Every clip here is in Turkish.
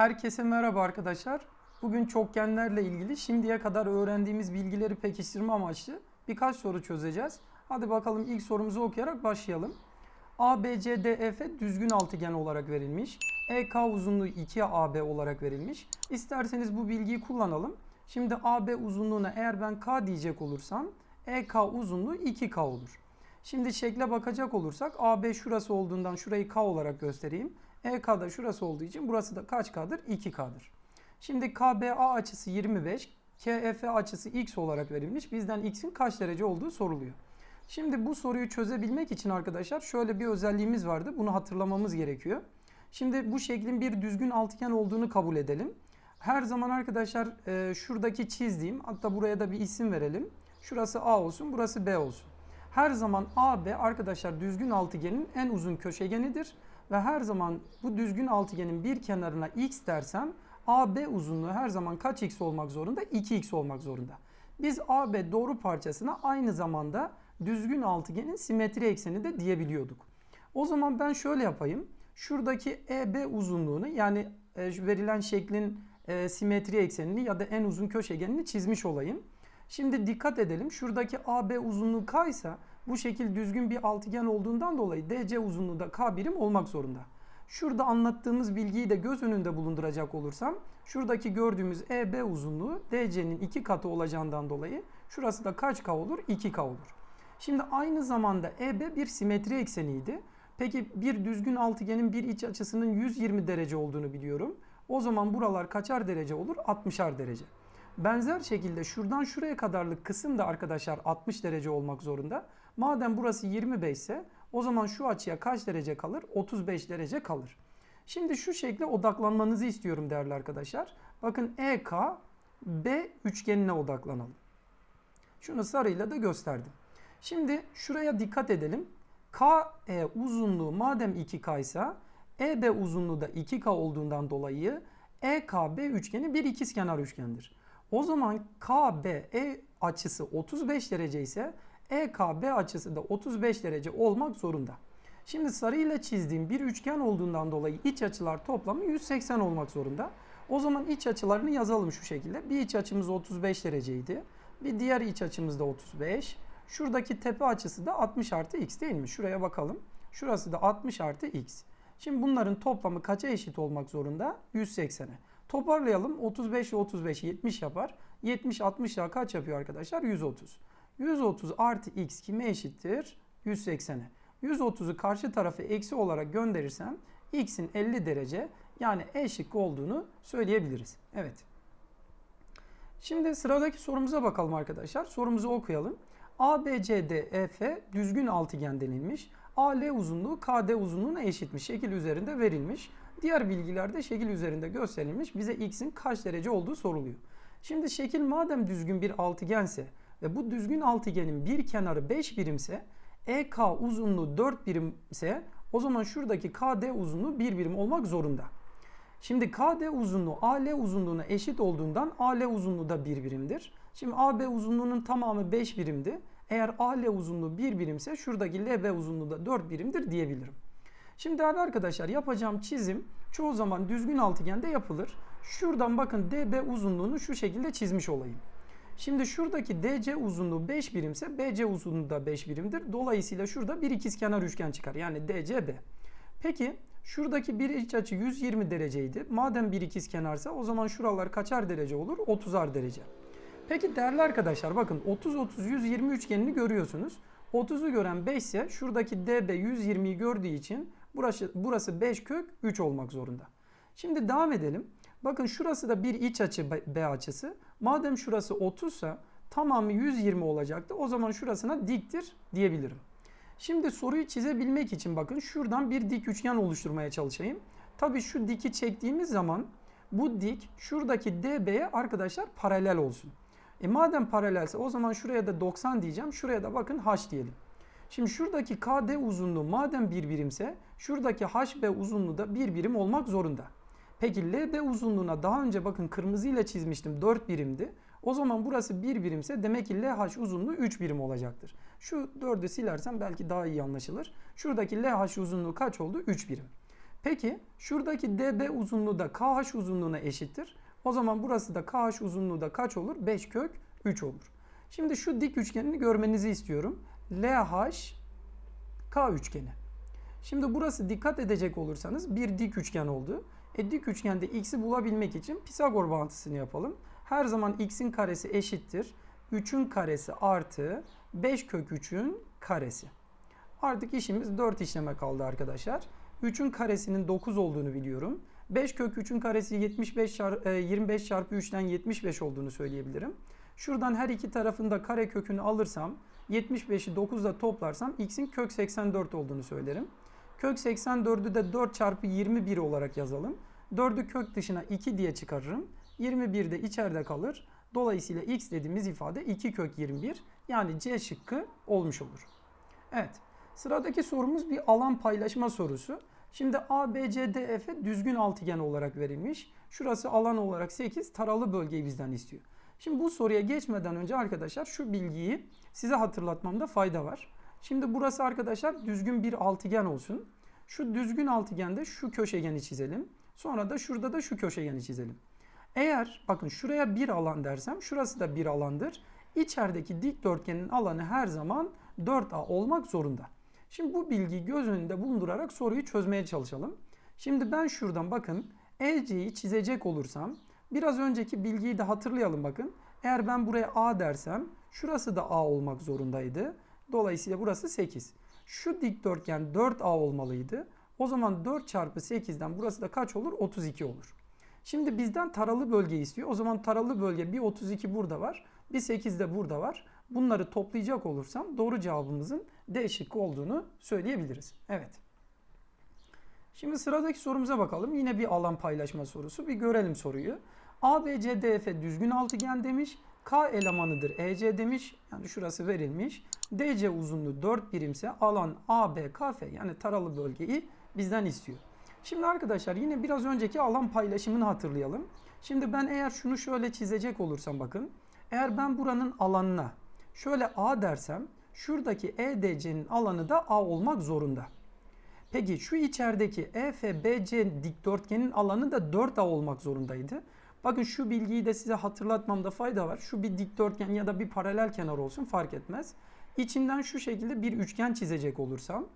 Herkese merhaba arkadaşlar. Bugün çokgenlerle ilgili şimdiye kadar öğrendiğimiz bilgileri pekiştirme amaçlı birkaç soru çözeceğiz. Hadi bakalım ilk sorumuzu okuyarak başlayalım. ABCDEF düzgün altıgen olarak verilmiş. EK uzunluğu 2AB olarak verilmiş. İsterseniz bu bilgiyi kullanalım. Şimdi AB uzunluğuna eğer ben K diyecek olursam EK uzunluğu 2K olur. Şimdi şekle bakacak olursak AB şurası olduğundan şurayı K olarak göstereyim. EK da şurası olduğu için burası da kaç K'dır? 2K'dır. Şimdi KBA açısı 25, KEF açısı X olarak verilmiş. Bizden X'in kaç derece olduğu soruluyor. Şimdi bu soruyu çözebilmek için arkadaşlar şöyle bir özelliğimiz vardı. Bunu hatırlamamız gerekiyor. Şimdi bu şeklin bir düzgün altıgen olduğunu kabul edelim. Her zaman arkadaşlar e, şuradaki çizdiğim hatta buraya da bir isim verelim. Şurası A olsun, burası B olsun. Her zaman AB arkadaşlar düzgün altıgenin en uzun köşegenidir. Ve her zaman bu düzgün altıgenin bir kenarına x dersem AB uzunluğu her zaman kaç x olmak zorunda? 2x olmak zorunda. Biz AB doğru parçasına aynı zamanda düzgün altıgenin simetri ekseni de diyebiliyorduk. O zaman ben şöyle yapayım. Şuradaki EB uzunluğunu yani e, verilen şeklin e, simetri eksenini ya da en uzun köşegenini çizmiş olayım. Şimdi dikkat edelim. Şuradaki AB uzunluğu K ise bu şekil düzgün bir altıgen olduğundan dolayı DC uzunluğu da K birim olmak zorunda. Şurada anlattığımız bilgiyi de göz önünde bulunduracak olursam şuradaki gördüğümüz EB uzunluğu DC'nin iki katı olacağından dolayı şurası da kaç K olur? 2K olur. Şimdi aynı zamanda EB bir simetri ekseniydi. Peki bir düzgün altıgenin bir iç açısının 120 derece olduğunu biliyorum. O zaman buralar kaçar derece olur? 60'ar derece. Benzer şekilde şuradan şuraya kadarlık kısım da arkadaşlar 60 derece olmak zorunda. Madem burası 25 ise o zaman şu açıya kaç derece kalır? 35 derece kalır. Şimdi şu şekle odaklanmanızı istiyorum değerli arkadaşlar. Bakın EK B üçgenine odaklanalım. Şunu sarıyla da gösterdim. Şimdi şuraya dikkat edelim. KE uzunluğu madem 2K ise EB uzunluğu da 2K olduğundan dolayı EKB üçgeni bir ikizkenar üçgendir. O zaman KBE açısı 35 derece ise EKB açısı da 35 derece olmak zorunda. Şimdi sarıyla çizdiğim bir üçgen olduğundan dolayı iç açılar toplamı 180 olmak zorunda. O zaman iç açılarını yazalım şu şekilde. Bir iç açımız 35 dereceydi. Bir diğer iç açımız da 35. Şuradaki tepe açısı da 60 artı x değil mi? Şuraya bakalım. Şurası da 60 artı x. Şimdi bunların toplamı kaça eşit olmak zorunda? 180'e. Toparlayalım. 35 ile 35 70 yapar. 70 60 daha kaç yapıyor arkadaşlar? 130. 130 artı x kime eşittir? 180'e. 130'u karşı tarafa eksi olarak gönderirsem x'in 50 derece yani E şıkkı olduğunu söyleyebiliriz. Evet. Şimdi sıradaki sorumuza bakalım arkadaşlar. Sorumuzu okuyalım. ABCDEF düzgün altıgen denilmiş. AL uzunluğu KD uzunluğuna eşitmiş. Şekil üzerinde verilmiş. Diğer bilgilerde şekil üzerinde gösterilmiş. Bize x'in kaç derece olduğu soruluyor. Şimdi şekil madem düzgün bir altıgense ve bu düzgün altıgenin bir kenarı 5 birimse EK uzunluğu 4 birimse o zaman şuradaki KD uzunluğu 1 birim olmak zorunda. Şimdi KD uzunluğu AL uzunluğuna eşit olduğundan AL uzunluğu da 1 birimdir. Şimdi AB uzunluğunun tamamı 5 birimdi. Eğer AL uzunluğu 1 birimse şuradaki LB uzunluğu da 4 birimdir diyebilirim. Şimdi değerli arkadaşlar yapacağım çizim çoğu zaman düzgün altıgende yapılır. Şuradan bakın DB uzunluğunu şu şekilde çizmiş olayım. Şimdi şuradaki DC uzunluğu 5 birimse BC uzunluğu da 5 birimdir. Dolayısıyla şurada bir ikizkenar üçgen çıkar. Yani DCB. Peki şuradaki bir iç açı 120 dereceydi. Madem bir ikizkenarsa o zaman şuralar kaçar derece olur? 30'ar derece. Peki değerli arkadaşlar bakın 30 30 120 üçgenini görüyorsunuz. 30'u gören 5 ise şuradaki DB 120'yi gördüğü için burası burası 5 kök 3 olmak zorunda. Şimdi devam edelim. Bakın şurası da bir iç açı B açısı. Madem şurası 30 ise tamamı 120 olacaktı. O zaman şurasına diktir diyebilirim. Şimdi soruyu çizebilmek için bakın şuradan bir dik üçgen oluşturmaya çalışayım. Tabii şu diki çektiğimiz zaman bu dik şuradaki DB'ye arkadaşlar paralel olsun. E madem paralelse o zaman şuraya da 90 diyeceğim. Şuraya da bakın h diyelim. Şimdi şuradaki KD uzunluğu madem bir birimse şuradaki HB uzunluğu da bir birim olmak zorunda. Peki LB uzunluğuna daha önce bakın kırmızı ile çizmiştim 4 birimdi. O zaman burası 1 birimse demek ki LH uzunluğu 3 birim olacaktır. Şu 4'ü silersem belki daha iyi anlaşılır. Şuradaki LH uzunluğu kaç oldu? 3 birim. Peki şuradaki DB uzunluğu da KH uzunluğuna eşittir. O zaman burası da KH uzunluğu da kaç olur? 5 kök 3 olur. Şimdi şu dik üçgenini görmenizi istiyorum. LH K üçgeni. Şimdi burası dikkat edecek olursanız bir dik üçgen oldu. E dik üçgende x'i bulabilmek için Pisagor bağıntısını yapalım. Her zaman x'in karesi eşittir. 3'ün karesi artı 5 kök 3'ün karesi. Artık işimiz 4 işleme kaldı arkadaşlar. 3'ün karesinin 9 olduğunu biliyorum. 5 kök 3'ün karesi 75 çar- e, 25 çarpı 3'ten 75 olduğunu söyleyebilirim. Şuradan her iki tarafında kare kökünü alırsam 75'i 9'da toplarsam x'in kök 84 olduğunu söylerim. Kök 84'ü de 4 çarpı 21 olarak yazalım. 4'ü kök dışına 2 diye çıkarırım. 21 de içeride kalır. Dolayısıyla x dediğimiz ifade 2 kök 21 yani C şıkkı olmuş olur. Evet. Sıradaki sorumuz bir alan paylaşma sorusu. Şimdi ABCDF düzgün altıgen olarak verilmiş. Şurası alan olarak 8 taralı bölgeyi bizden istiyor. Şimdi bu soruya geçmeden önce arkadaşlar şu bilgiyi size hatırlatmamda fayda var. Şimdi burası arkadaşlar düzgün bir altıgen olsun. Şu düzgün altıgende şu köşegeni çizelim. Sonra da şurada da şu köşegeni çizelim. Eğer bakın şuraya bir alan dersem şurası da bir alandır. İçerideki dikdörtgenin alanı her zaman 4A olmak zorunda. Şimdi bu bilgiyi göz önünde bulundurarak soruyu çözmeye çalışalım. Şimdi ben şuradan bakın EC'yi çizecek olursam biraz önceki bilgiyi de hatırlayalım bakın. Eğer ben buraya A dersem şurası da A olmak zorundaydı. Dolayısıyla burası 8. Şu dikdörtgen 4A olmalıydı. O zaman 4 çarpı 8'den burası da kaç olur? 32 olur. Şimdi bizden taralı bölge istiyor. O zaman taralı bölge bir 32 burada var. Bir 8 de burada var. Bunları toplayacak olursam doğru cevabımızın D şıkkı olduğunu söyleyebiliriz. Evet. Şimdi sıradaki sorumuza bakalım. Yine bir alan paylaşma sorusu. Bir görelim soruyu. ABCDF düzgün altıgen demiş. K elemanıdır EC demiş. Yani şurası verilmiş. DC uzunluğu 4 birimse alan ABKF yani taralı bölgeyi bizden istiyor. Şimdi arkadaşlar yine biraz önceki alan paylaşımını hatırlayalım. Şimdi ben eğer şunu şöyle çizecek olursam bakın. Eğer ben buranın alanına şöyle A dersem şuradaki EDC'nin alanı da A olmak zorunda. Peki şu içerideki EFBC dikdörtgenin alanı da 4A olmak zorundaydı. Bakın şu bilgiyi de size hatırlatmamda fayda var. Şu bir dikdörtgen ya da bir paralel kenar olsun fark etmez. İçinden şu şekilde bir üçgen çizecek olursam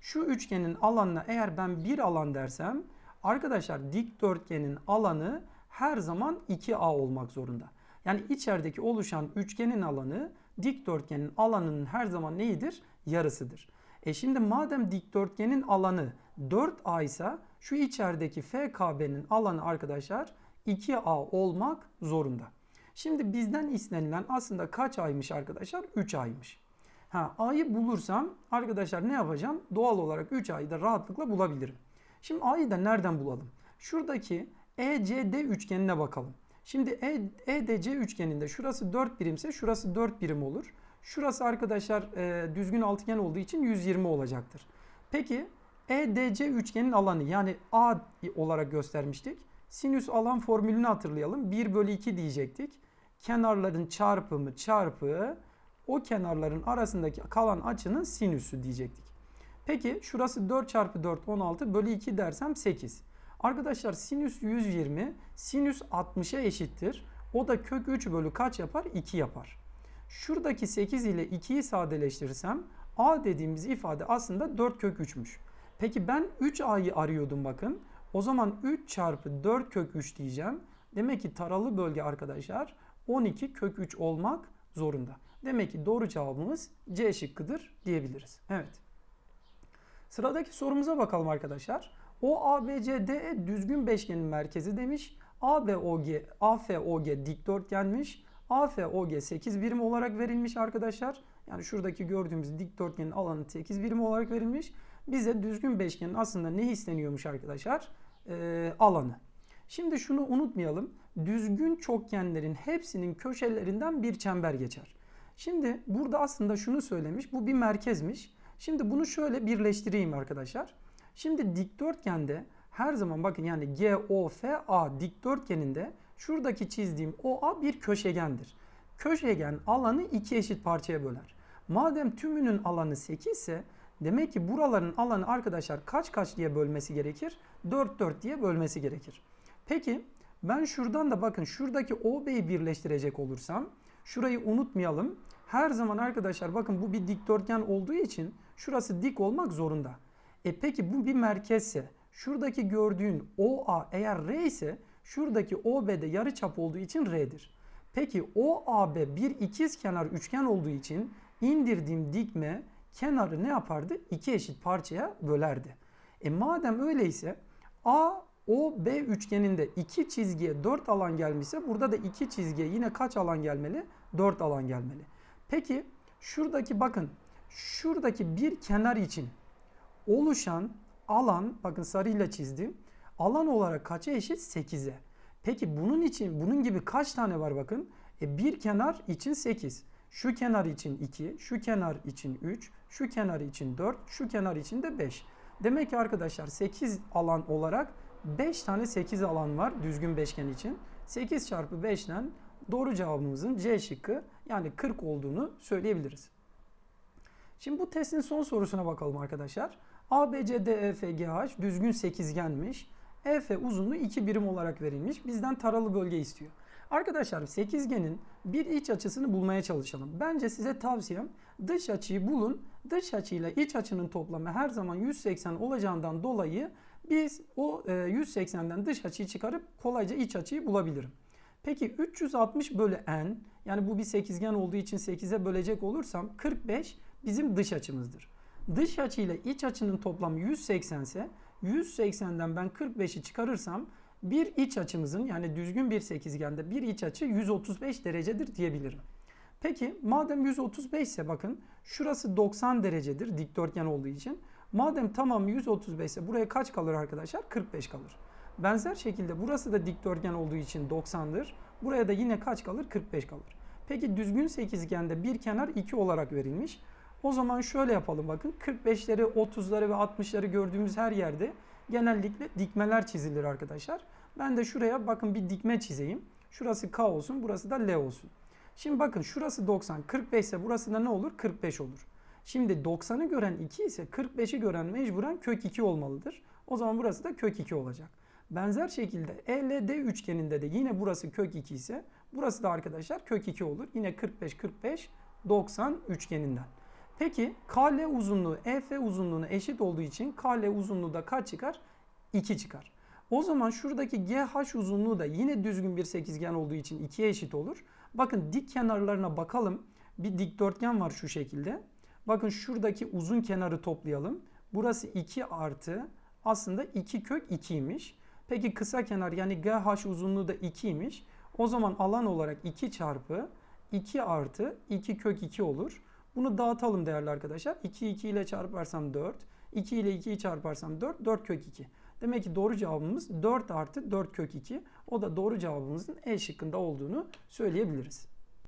şu üçgenin alanına eğer ben bir alan dersem arkadaşlar dikdörtgenin alanı her zaman 2A olmak zorunda. Yani içerideki oluşan üçgenin alanı dikdörtgenin alanının her zaman neyidir? Yarısıdır. E şimdi madem dikdörtgenin alanı 4A ise şu içerideki FKB'nin alanı arkadaşlar 2A olmak zorunda. Şimdi bizden istenilen aslında kaç aymış arkadaşlar? 3 aymış. Ha, A'yı bulursam arkadaşlar ne yapacağım? Doğal olarak 3 A'yı da rahatlıkla bulabilirim. Şimdi A'yı da nereden bulalım? Şuradaki ECD üçgenine bakalım. Şimdi E- EDC üçgeninde şurası 4 birimse şurası 4 birim olur. Şurası arkadaşlar e, düzgün altıgen olduğu için 120 olacaktır. Peki EDC üçgenin alanı yani A olarak göstermiştik. Sinüs alan formülünü hatırlayalım. 1 bölü 2 diyecektik. Kenarların çarpımı çarpı o kenarların arasındaki kalan açının sinüsü diyecektik. Peki şurası 4 çarpı 4 16 bölü 2 dersem 8. Arkadaşlar sinüs 120 sinüs 60'a eşittir. O da kök 3 bölü kaç yapar? 2 yapar. Şuradaki 8 ile 2'yi sadeleştirirsem a dediğimiz ifade aslında 4 kök 3'müş. Peki ben 3a'yı arıyordum bakın. O zaman 3 çarpı 4 kök 3 diyeceğim. Demek ki taralı bölge arkadaşlar 12 kök 3 olmak zorunda. Demek ki doğru cevabımız C şıkkıdır diyebiliriz. Evet. Sıradaki sorumuza bakalım arkadaşlar. O ABCDE düzgün beşgenin merkezi demiş. ABOG, AFOG dikdörtgenmiş. AFOG 8 birim olarak verilmiş arkadaşlar. Yani şuradaki gördüğümüz dikdörtgenin alanı 8 birim olarak verilmiş. Bize düzgün beşgenin aslında ne isteniyormuş arkadaşlar? Ee, alanı. Şimdi şunu unutmayalım. Düzgün çokgenlerin hepsinin köşelerinden bir çember geçer. Şimdi burada aslında şunu söylemiş. Bu bir merkezmiş. Şimdi bunu şöyle birleştireyim arkadaşlar. Şimdi dikdörtgende her zaman bakın yani GOFA dikdörtgeninde şuradaki çizdiğim OA bir köşegendir. Köşegen alanı iki eşit parçaya böler. Madem tümünün alanı 8 ise Demek ki buraların alanı arkadaşlar kaç kaç diye bölmesi gerekir? 4 4 diye bölmesi gerekir. Peki ben şuradan da bakın şuradaki OB'yi birleştirecek olursam şurayı unutmayalım. Her zaman arkadaşlar bakın bu bir dikdörtgen olduğu için şurası dik olmak zorunda. E peki bu bir merkezse şuradaki gördüğün OA eğer R ise şuradaki OB'de yarıçap olduğu için R'dir. Peki OAB bir ikiz kenar üçgen olduğu için indirdiğim dikme kenarı ne yapardı? İki eşit parçaya bölerdi. E madem öyleyse A o B üçgeninde iki çizgiye 4 alan gelmişse burada da iki çizgiye yine kaç alan gelmeli? 4 alan gelmeli. Peki şuradaki bakın şuradaki bir kenar için oluşan alan bakın sarıyla çizdim. Alan olarak kaça eşit? 8'e. Peki bunun için bunun gibi kaç tane var bakın? E bir kenar için 8. Şu kenar için 2, şu kenar için 3, şu kenar için 4, şu kenar için de 5. Demek ki arkadaşlar 8 alan olarak 5 tane 8 alan var düzgün beşgen için. 8 çarpı 5'ten doğru cevabımızın C şıkkı yani 40 olduğunu söyleyebiliriz. Şimdi bu testin son sorusuna bakalım arkadaşlar. A, B, C, D, E, F, G, H düzgün sekizgenmiş. EF uzunluğu 2 birim olarak verilmiş. Bizden taralı bölge istiyor. Arkadaşlar sekizgenin bir iç açısını bulmaya çalışalım. Bence size tavsiyem dış açıyı bulun. Dış açıyla iç açının toplamı her zaman 180 olacağından dolayı biz o e, 180'den dış açıyı çıkarıp kolayca iç açıyı bulabilirim. Peki 360 bölü n yani bu bir sekizgen olduğu için 8'e bölecek olursam 45 bizim dış açımızdır. Dış açı ile iç açının toplamı 180 ise 180'den ben 45'i çıkarırsam bir iç açımızın yani düzgün bir sekizgende bir iç açı 135 derecedir diyebilirim. Peki madem 135 ise bakın şurası 90 derecedir dikdörtgen olduğu için. Madem tamam 135 ise buraya kaç kalır arkadaşlar? 45 kalır. Benzer şekilde burası da dikdörtgen olduğu için 90'dır. Buraya da yine kaç kalır? 45 kalır. Peki düzgün sekizgende bir kenar 2 olarak verilmiş. O zaman şöyle yapalım bakın. 45'leri, 30'ları ve 60'ları gördüğümüz her yerde genellikle dikmeler çizilir arkadaşlar. Ben de şuraya bakın bir dikme çizeyim. Şurası K olsun, burası da L olsun. Şimdi bakın şurası 90, 45 ise burası da ne olur? 45 olur. Şimdi 90'ı gören 2 ise 45'i gören mecburen kök 2 olmalıdır. O zaman burası da kök 2 olacak. Benzer şekilde ELD üçgeninde de yine burası kök 2 ise burası da arkadaşlar kök 2 olur. Yine 45 45 90 üçgeninden. Peki KL uzunluğu EF uzunluğuna eşit olduğu için KL uzunluğu da kaç çıkar? 2 çıkar. O zaman şuradaki GH uzunluğu da yine düzgün bir sekizgen olduğu için 2'ye eşit olur. Bakın dik kenarlarına bakalım. Bir dikdörtgen var şu şekilde. Bakın şuradaki uzun kenarı toplayalım. Burası 2 artı aslında 2 kök 2'ymiş. Peki kısa kenar yani GH uzunluğu da 2'ymiş. O zaman alan olarak 2 çarpı 2 artı 2 kök 2 olur. Bunu dağıtalım değerli arkadaşlar. 2 2 ile çarparsam 4. 2 ile 2'yi çarparsam 4. 4 kök 2. Demek ki doğru cevabımız 4 artı 4 kök 2. O da doğru cevabımızın E şıkkında olduğunu söyleyebiliriz.